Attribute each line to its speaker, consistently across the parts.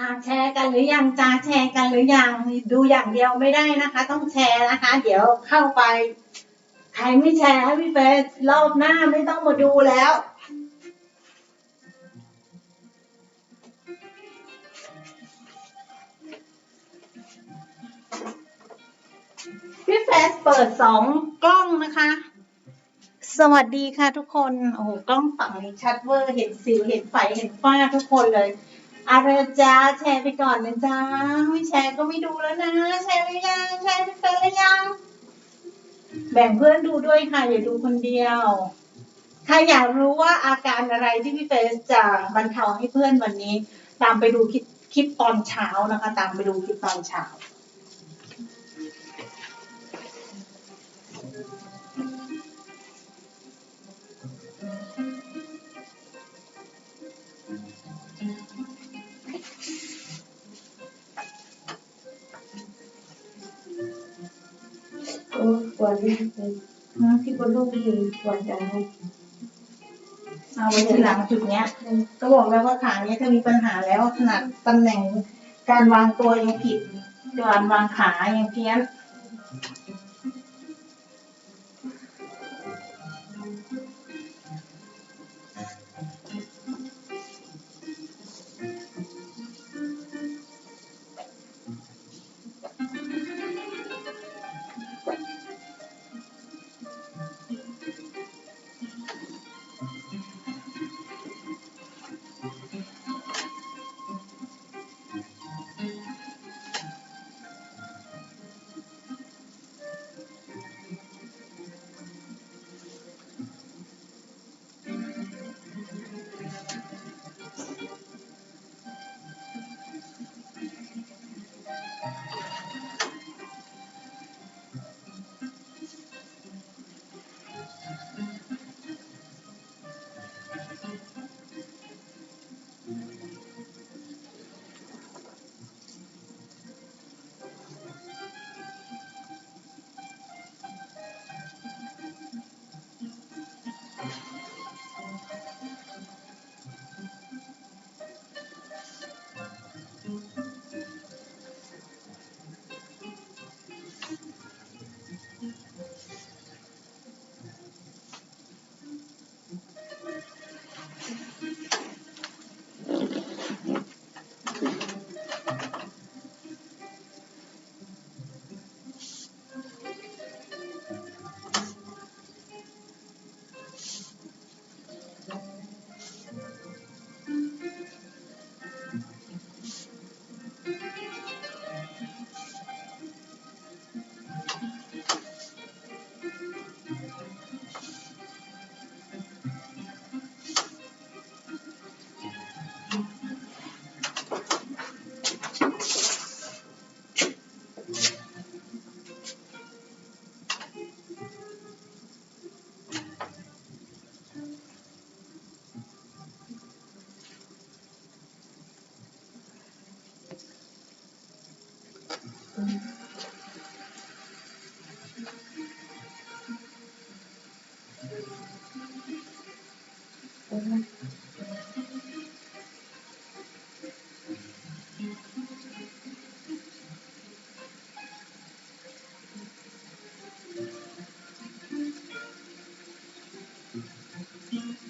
Speaker 1: อ่าแชร์กันหรือยังจ้าแชร์กันหรือยังดูอย่างเดียวไม่ได้นะคะ ต้องแชร์นะคะ เดี๋ยวเข้าไป ใครไม่แชร์ให้พี่เฟสรอบหน้าไม่ต้องมาดูแล้วพี่เฟสเปิดสองกล้องนะคะ สวัสดีค่ะทุกคน โอ้โห กล้องฝั่งนี้ชัดเวอร์ เห็นสิว เห็นไฟ เห็นฝ้าทุกคนเลย อะไรจ้าแชร์ไปก่อนนะจ้าไม่แชร์ก็ไม่ดูแล้วนะ แชร์หรือยัง แชร์ไปเป็นหรือยัง แบ่งเพื่อนดูด้วยค่ะ อย่าดูคนเดียว ใครอยากรู้ว่าอาการอะไรที่พี่เฟสจะบรรเทาให้เพื่อนวันนี้ ตามไปดูคลิปคลิปตอนเช้านะคะ ตามไปดูคลิปตอนเช้า
Speaker 2: ปวดเลยที่บนลูกนี่ปวดจังเลย
Speaker 1: เอาไว้ทีหลังจุดเนี้ย ก็บอกแล้วว่าขาเนี้ยจะมีปัญหาแล้วขนาดตำแหน่งการวางตัวยังผิดการวางขายังเพี้ยน
Speaker 2: Thank you.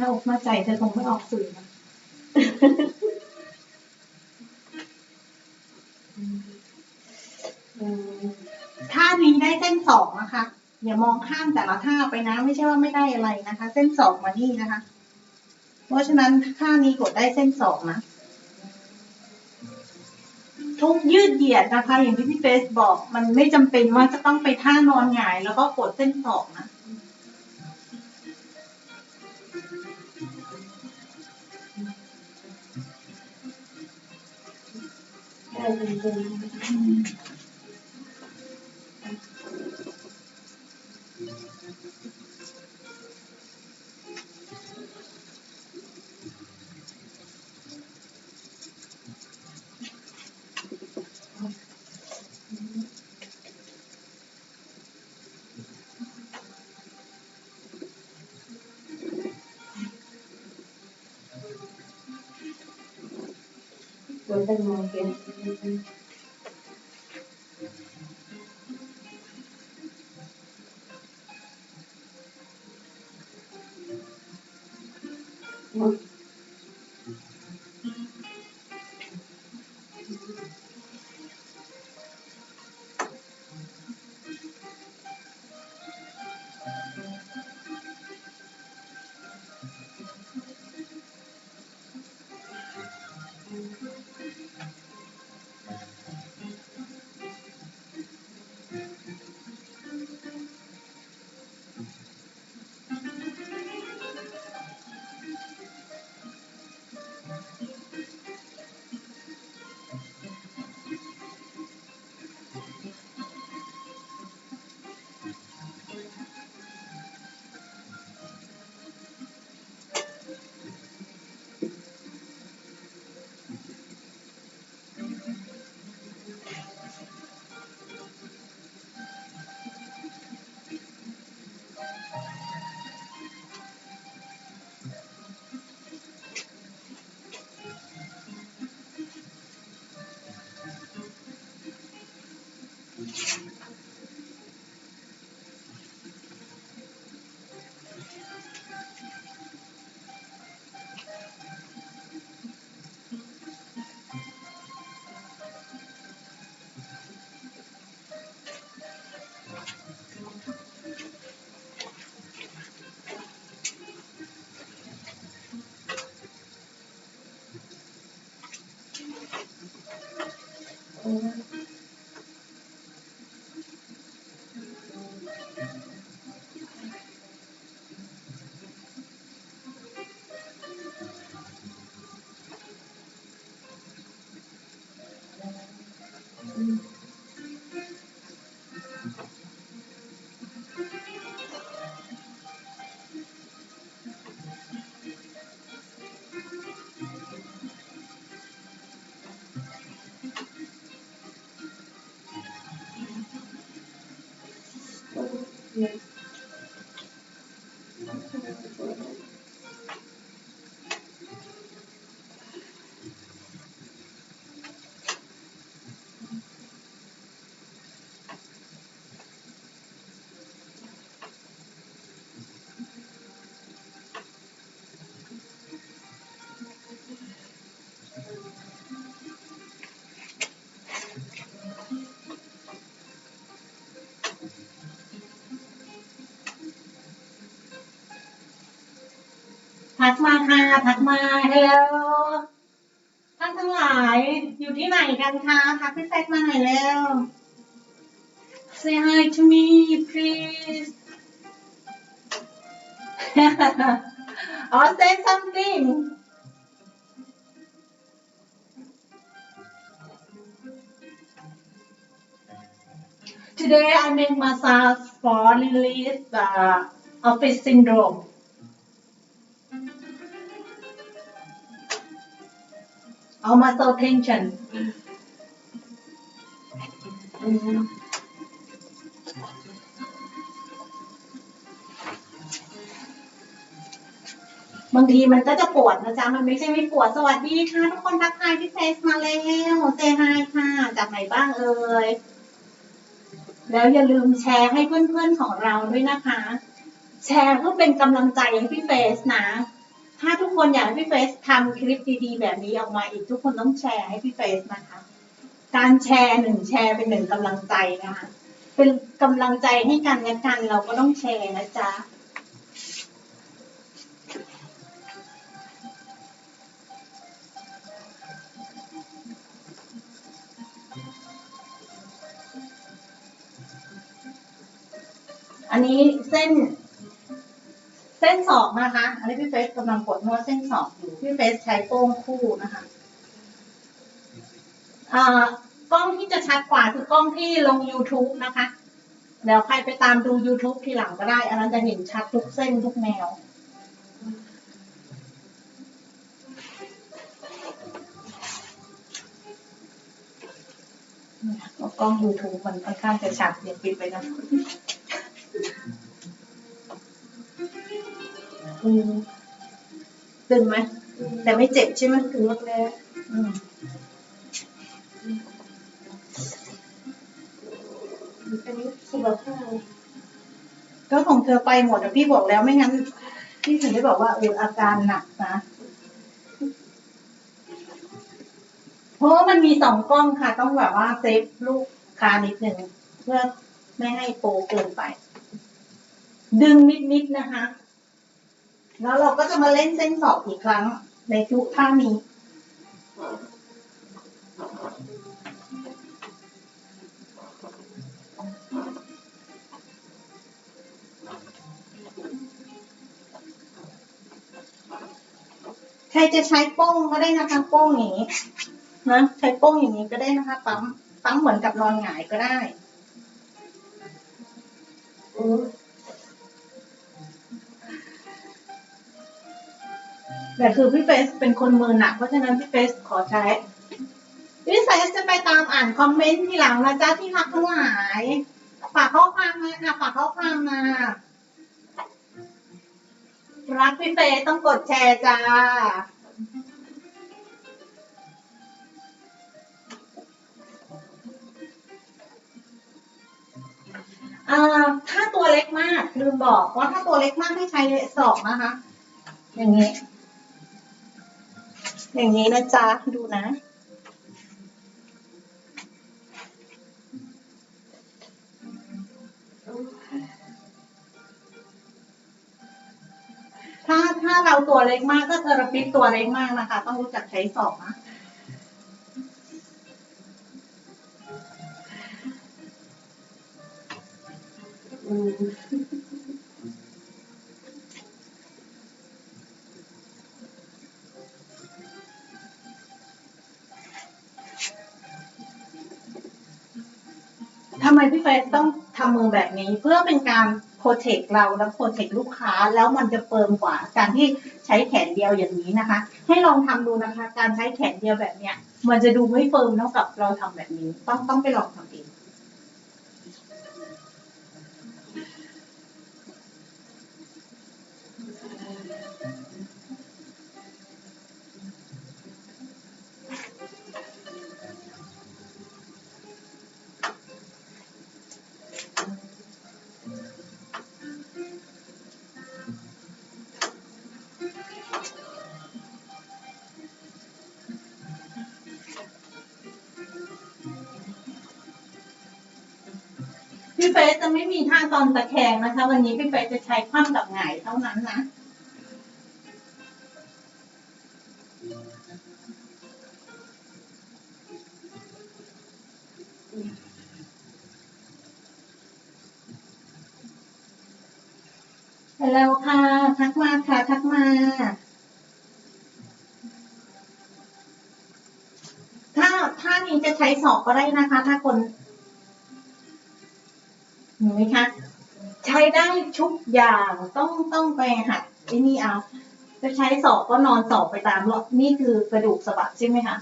Speaker 1: ถ้าอกมาใจเธอคงไม่ออกสื่อนะท่านี้ได้เส้นสองนะคะ อย่ามองข้ามแต่ละท่าไปนะ ไม่ใช่ว่าไม่ได้อะไรนะคะ เส้นสองมานี่นะคะ เพราะฉะนั้นท่านี้กดได้เส้นสองนะทุกยืดเหยียดนะคะ อย่างที่พี่เฟสบอก มันไม่จำเป็นว่าจะต้องไปท่านอนหงาย แล้วก็กดเส้นสองนะ
Speaker 2: ได้จริง ๆตัว เทั
Speaker 1: กมาค่ะทักมาเฮลโลท่านทั้งหลายอยู่ที่ไหนกันคะทักพี่แซกมาหน่อยเร็ว Say hi to me please or say something Today I make massage for release the office syndrome. Or muscle tension. บางทีมันก็จะปวดนะจ๊ะ มันไม่ใช่ไม่ปวด สวัสดีค่ะทุกคนทักทายพี่เฟสมาแล้วเซฮายค่ะ จากไหนบ้างเอ่ย แล้วอย่าลืมแชร์ให้เพื่อนๆของเราด้วยนะคะ แชร์เพื่อเป็นกำลังใจให้พี่เฟสนะ ถ้าทุกคนอยากให้พี่เฟสทำคลิปดีๆแบบนี้ออกมาอีกทุกคนต้องแชร์ให้พี่เฟสนะคะ การแชร์หนึ่งแชร์เป็นหนึ่งกำลังใจนะคะ เป็นกำลังใจให้กันและกันเราก็ต้องแชร์นะจ๊ะอันนี้เส้น เส้นศอกนะคะ อันนี้พี่เฟสกำลังกดนวดเส้นศอกอยู่ พี่เฟสใช้โป้งคู่นะคะอ่ากล้องที่จะชัดกว่าคือกล้องที่ลง YouTube นะคะเดี๋ยวใครไปตามดู YouTube ทีหลังก็ได้ อันนั้นจะเห็นชัดทุกเส้นทุกแนวกล้อง YouTube มันค่อนข้างจะชัดเดี๋ยวปิดไปนะ อืมตึงไหมแต่ไม่เจ็บใช่ไหม
Speaker 2: ถึงรถแล้ว
Speaker 1: อืม
Speaker 2: อันนี้สุขภาพ
Speaker 1: ก็ของเธอไปหมดอะพี่บอกแล้วไม่งั้น พี่ถึงได้บอกว่าเอออาการหนักนะเพราะว่ามันมีสองกล้องค่ะ ต้องแบบว่าเซฟลูกค้านิดหนึ่งเพื่อไม่ให้โปเกินไป ดึงนิดๆนะคะ แล้วเราก็จะมาเล่นเส้นสอบอีกครั้งในทุกท่านี้ ใครจะใช้โป้งก็ได้นะคะโป้งอย่างนี้นะใช้โป้งอย่างนี้ก็ได้นะคะ ปั๊มปั๊มเหมือนกับนอนหงายก็ได้ แต่คือพี่เฟสเป็นคนมือหนัก เพราะฉะนั้นพี่เฟสขอใช้พี่เฟสจะไปตามอ่านคอมเมนต์ทีหลังนะจ๊ะที่รักทั้งหลายฝากข้อความมาค่ะฝากข้อความมารักพี่เฟสต้องกดแชร์จ้าอ่าถ้าตัวเล็กมากลืมบอกว่าถ้าตัวเล็กมากให้ใช้ศอกนะคะ อย่างนี้ อย่างนี้นะจ๊ะ ดูนะ ถ้าถ้าเราตัวเล็กมากก็เทอราปิสตัวเล็กมากนะคะ ต้องรู้จักใช้ศอกนะ
Speaker 2: อืม
Speaker 1: มพี่เฟสต้องทำมือแบบนี้เพื่อเป็นการโปรเทคเราและโปรเทคลูกค้าแล้วมันจะเฟิร์มกว่าการที่ใช้แขนเดียวอย่างนี้นะคะ ให้ลองทำดูนะคะ การใช้แขนเดียวแบบเนี้ยมันจะดูไม่เฟิร์มเท่ากับเราทำแบบนี้ ต้องต้องไปลองทำเอง พี่เฟสจะไม่มีท่าตอนตะแคงนะคะ วันนี้พี่เฟสจะใช้คว่ำกับหงายเท่านั้นนะแล้วค่ะ ทักมาค่ะ ทักมา ถ้าถ้านี้จะใช้ศอกก็ได้นะคะ ถ้าคน ไหมคะใช้ได้ทุกอย่างต้องต้องไปหัดไอ้นี่เอาจะใช้ศอกก็นอนศอกไปตามรอบนี่คือกระดูกสะบักใช่ไหมคะ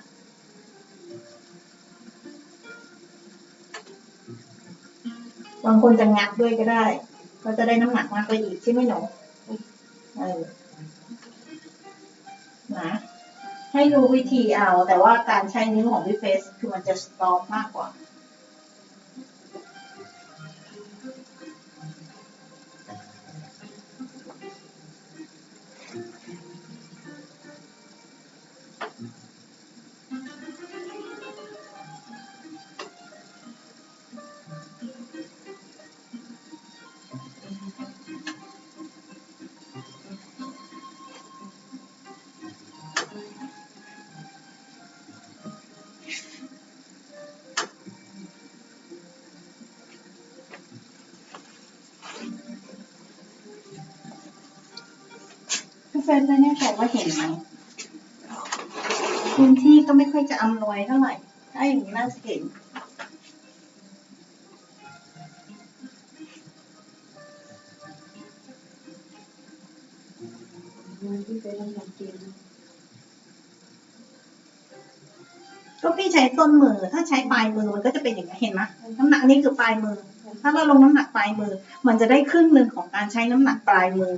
Speaker 1: บางคนจะงัดด้วยก็ได้ ก็จะได้น้ำหนักมากไปอีกใช่ไหมหนูเออนะให้รู้วิธีเอา แต่ว่าการใช้นิ้วของพี่เฟสคือมันจะสตรองมากกว่า ฟนไม่แน่ใจว่าเห็นไหมพื้นที่ก็ไม่ค่อยจะอำนวยเท่าไหร่ ถ้าอย่างนี้น่าจะเห็น
Speaker 2: ก็
Speaker 1: พี่ใช้ต้นมือ ถ้าใช้ปลายมือมันก็จะเป็นอย่างนี้เห็นไหมน้ำหนักนนี้คือปลายมือ ถ้าเราลงน้ำหนักปลายมือ มันจะได้ครึ่งหนึ่งของการใช้น้ำหนักปลายมือ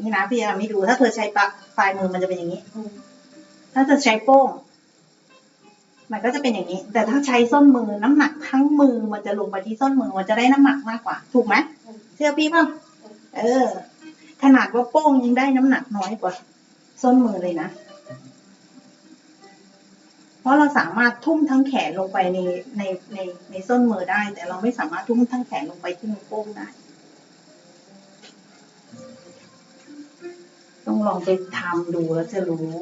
Speaker 1: นี่นะพี่จะทำให้ดูถ้าเธอใช้ปลาปลายมือมันจะเป็นอย่างนี้ ถ้าเธอใช้โป้ง มันก็จะเป็นอย่างนี้ แต่ถ้าใช้ส้นมือน้ำหนักทั้งมือมันจะลงไปที่ส้นมือมันจะได้น้ำหนักมากกว่า ถูกไหมเชื่อพี่เปล่าเออ ขนาดว่าโป้งยังได้น้ำหนักน้อยกว่า ส้นมือเลยนะเพราะเราสามารถทุ่มทั้งแขนลงไปในในในในส้นมือได้ แต่เราไม่สามารถทุ่มทั้งแขนลงไปที่นิ้วโป้งได้ ลองไปทำดูแล้วจะรู้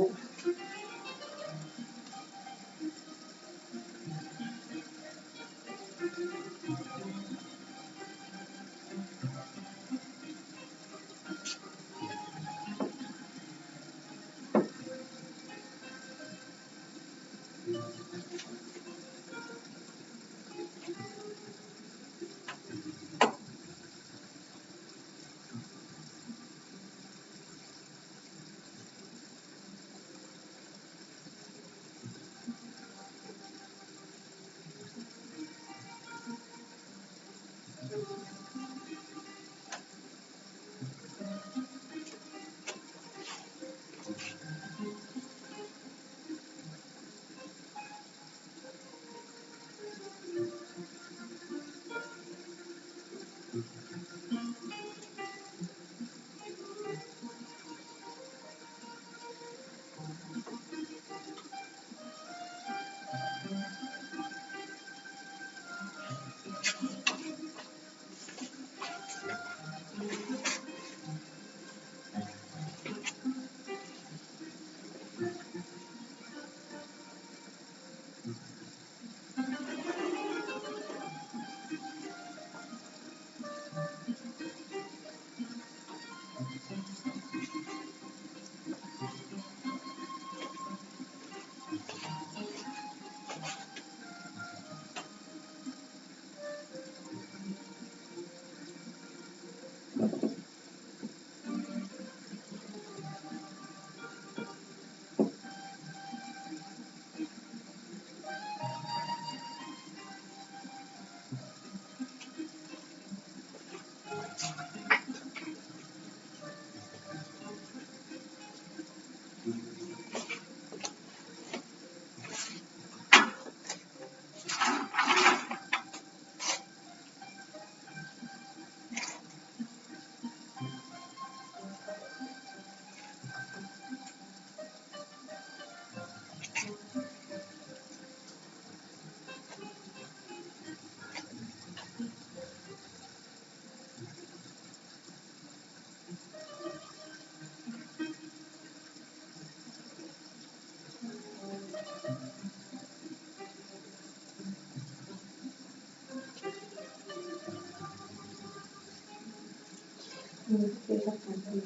Speaker 2: มันเป็นน้ำหนักจริง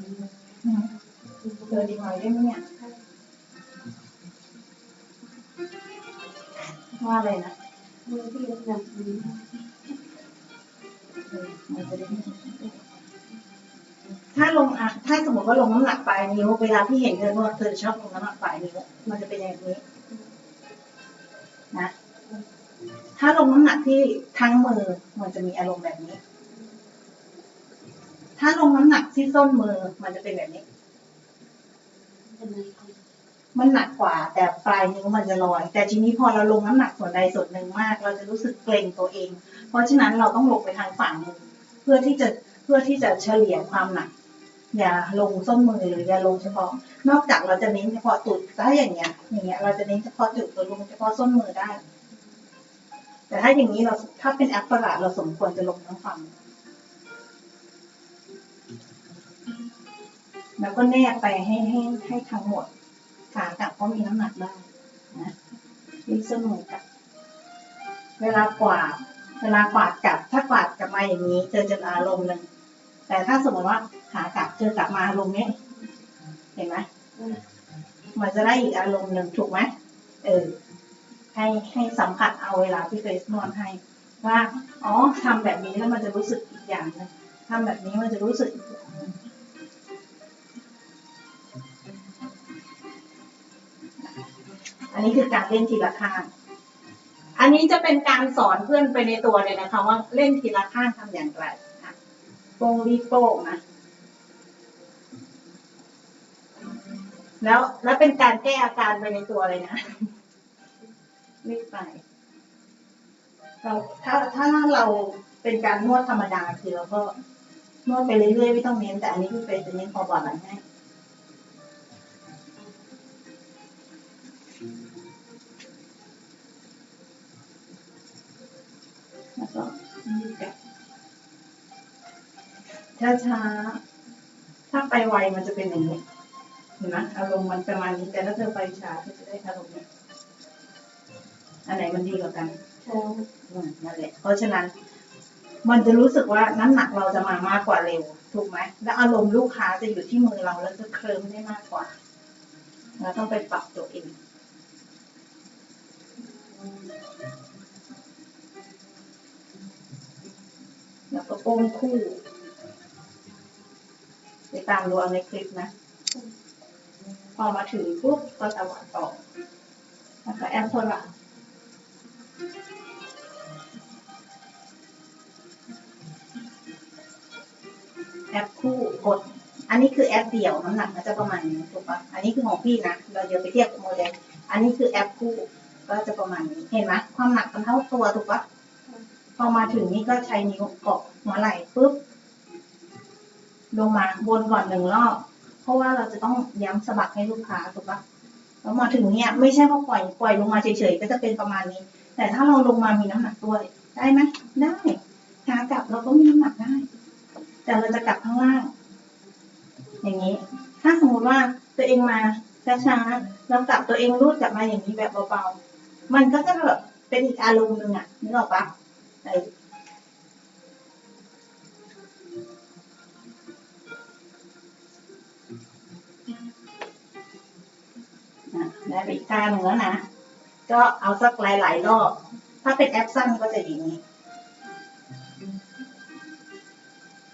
Speaker 1: อืมเดินดีกว่าได้ไหมเนี่ยว่าอะไรนะ
Speaker 2: มันที่หนักจริง
Speaker 1: เออมันจะได้ไม่ถ้าลงอะถ้าสมมติว่าลงน้ำหนักปลายนิ้ว เวลาที่เห็นเธอว่าเธอชอบลงน้ำหนักปลายนิ้ว มันจะเป็นอย่างนี้ นะ ถ้าลงน้ำหนักที่ทั้งมือ มันจะมีอารมณ์แบบนี้ ถ้าลงน้ำหนักที่ส้นมือมันจะเป็นแบบนี้ มันหนักกว่า แต่ปลายนิ้วมันจะลอย แต่ทีนี้พอเราลงน้ำหนักส่วนใดส่วนหนึ่งมาก เราจะรู้สึกเกร็งตัวเอง เพราะฉะนั้นเราต้องลงไปทางฝ่ามือเพื่อที่จะเพื่อที่จะเฉลี่ยความหนักอย่าลงส้นมือหรืออย่าลงเฉพาะ นอกจากเราจะเน้นเฉพาะจุดถ้าอย่างเงี้ย อย่างเงี้ยเราจะเน้นเฉพาะจุดเราลงเฉพาะส้นมือได้ แต่ถ้าอย่างนี้เราถ้าเป็นแอปเปิลเราสมควรจะลงทั้งฝั่ง แล้วก็แนบไปให้ให้ให้ทั้งหมดขากลับก็มีน้ำหนักได้นะนี่เสมอกับเวลากวาดเวลากวาดกลับ ถ้ากวาดกลับมาอย่างนี้เธอจะอารมณ์หนึ่งแต่ถ้าสมมติว่าขากลับเธอกลับมาอารมณ์นี้เห็นไหมมันจะได้อีกอารมณ์หนึ่งถูกไหมเออให้ให้สัมผัสเอาเวลาที่เฟซนวดให้ ว่าอ๋อทำแบบนี้แล้วมันจะรู้สึกอีกอย่างนึงทำแบบนี้มันจะรู้สึกอีกอย่าง อันนี้คือการเล่นทีละข้าง อันนี้จะเป็นการสอนเพื่อนไปในตัวเลยนะคะ ว่าเล่นทีละข้างทำอย่างไรค่ะโป้งรีโป้งนะ แล้วแล้วเป็นการแก้อาการไปในตัวเลยนะรีบไปเราถ้าถ้าเราเป็นการนวดธรรมดาคือเราก็นวดไปเรื่อยๆไม่ต้องเน้นแต่อันนี้คือเป็นจะเน้นพอบาลานซ์ให้ แล้วก็ยืดกลับช้าๆถ้าไปไวมันจะเป็นอย่างนี้ เห็นไหมอารมณ์มันประมาณนี้ แต่ถ้าเธอไปช้าเธอจะได้อารมณ์นี้อันไหนมันดีกว่ากัน
Speaker 2: ช้า
Speaker 1: อืมนั่นแหละ เพราะฉะนั้น มันจะรู้สึกว่าน้ำหนักเราจะมามากกว่าเร็ว ถูกไหม และอารมณ์ลูกค้าจะอยู่ที่มือเราแล้วจะเคลิ้มได้มากกว่า เราต้องไปปรับตัวเอง แล้วก็โป้งคู่ไปตามดูเอาในคลิปนะ พอมาถึงปุ๊บก็จะหวานต่อแล้วก็แอมโทรศัพท์แอปคู่กด อันนี้คือแอปเดี่ยวน้ำหนักมันจะประมาณนี้ถูกปะอันนี้คือของพี่นะ เราเดี๋ยวไปเทียบกับโมเดล อันนี้คือแอปคู่ ก็จะประมาณนี้ เห็นไหมความหนักมันเท่าตัวถูกปะ พอมาถึงนี่ก็ใช้นิ้วเกาะหัวไหล่ปุ๊บ ลงมาวนก่อนหนึ่งรอบ เพราะว่าเราจะต้องย้ำสะบักให้ลูกค้าถูกปะแล้วมาถึงเนี่ยไม่ใช่ว่าปล่อยปล่อยลงมาเฉยๆก็จะเป็นประมาณนี้ แต่ถ้าเราลงมามีน้ำหนักด้วย ได้ไหมได้ขากลับเราก็มีน้ำหนักได้ แต่เราจะกลับข้างล่าง อย่างนี้ ถ้าสมมติว่าตัวเองมาช้าๆแล้วกลับตัวเองรูดกลับมาอย่างนี้แบบเบาๆมันก็จะแบบเป็นอีกอารมณ์หนึ่งอะนึกออกปะ เอออะได้ไปอีกท่าหนึ่งแล้วนะ ก็เอาสักหลายๆรอบ ถ้าเป็นแอปสั้นก็จะอย่างนี้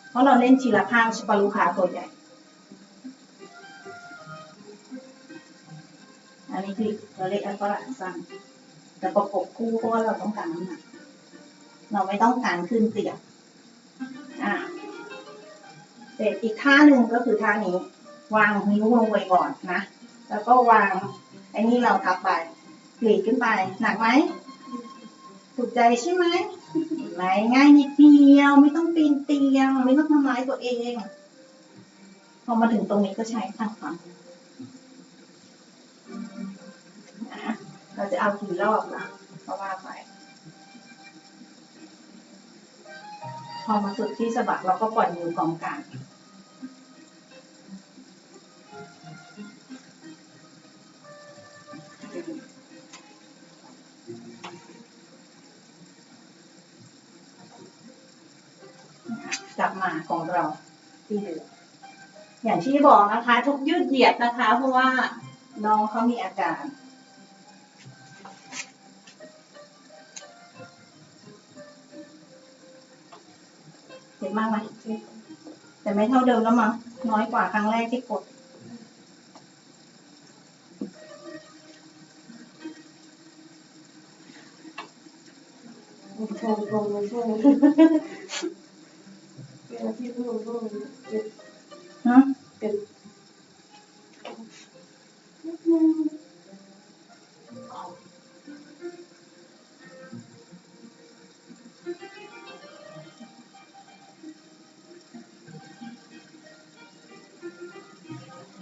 Speaker 1: เพราะเราเล่นทีละข้างชปะลูคาตัวใหญ่อันนี้คือเราเรียกแอปเปิลสั้นแต่ประกบคู่เพราะว่าเราต้องการน้ำหนัก เราไม่ต้องการขึ้นเตียงอ่าเสร็จอีกท่าหนึ่งก็คือท่านี้ วางนิ้วลงไปก่อนนะ แล้วก็วางไอ้นี่เราทับไปกรีดขึ้นไป หนักไหมถูกใจใช่ไหมไหมง่ายนิดเดียวไม่ต้องปีนเตียง ไม่ต้องทำร้ายตัวเอง พอมาถึงตรงนี้ก็ใช้ทางฝั่งเราจะเอากี่รอบล่ะก็ว่าไป พอมาสุดที่สะบักเราก็ปล่อยมือกองกลางกลับมาของเราที่เดิมอย่างที่บอกนะคะ ทุกยืดเหยียดนะคะ เพราะว่าน้องเขามีอาการ เจ็บมากไหมแต่ไม่เท่าเดิมแล้วมั้งน้อยกว่าครั้งแรกที่กด
Speaker 2: โชว์โชว์โชว์เวลาที่พูดพูดเจ็บ
Speaker 1: ฮะ
Speaker 2: เป็น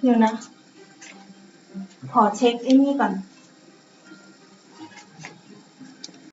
Speaker 1: เดี๋ยวนะ ขอเช็คไอ้นี่ก่อน